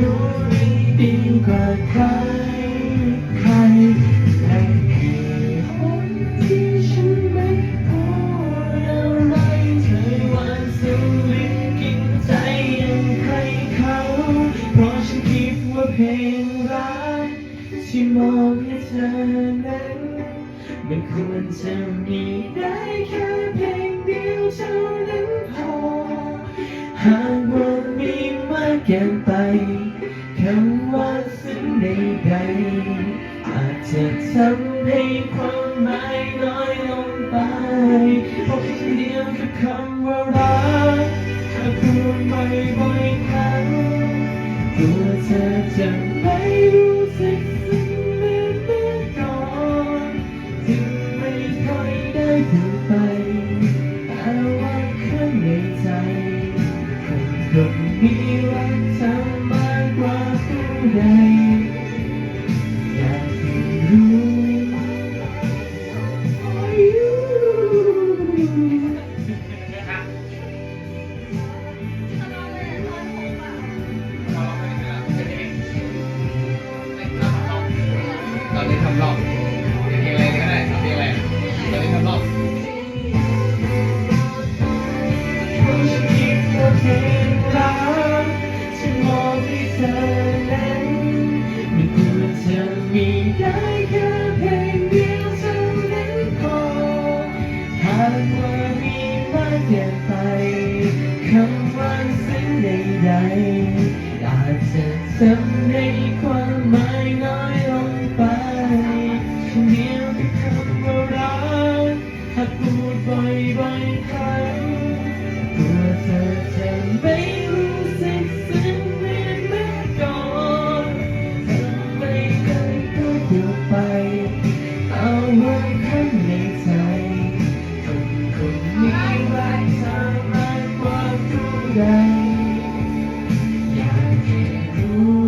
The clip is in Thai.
รู้ดีกว่าใครใครนั่นคือคนที่ฉันไม่พูดอะไรเธอวานสุดลึกกินใจยังใครเขา เพราะฉันคิดว่าเพลงรักที่มองให้เธอนั้นมันควรจะมีได้แค่เพลงเดียวเท่านั้นพอหากว่า เกินไปคำว่าสิ่งใดๆอาจจะทำให้ความหมายน้อยลงไปเพราะเพียงเดียวกับคำว่ารักถ้าพูดบ่อยๆครั้งตัวเธอจะไม่รู้สึก ใดอยากให้รู้ For you ตอนนี้ทำรอบเพลงอะไรก็ได้เพลงอะไรตอนนี้ทำรอบฉันคิดว่าเพลงรักฉันมองให้เธอ ไปคำว่าสิ่งใดๆอาจจะทำให้ความหมายน้อยลงไปเช่นเดียวกับคำว่ารักหากพูดบ่อยๆครั้งกลัวเธอจะไม่ ใจอยากรู้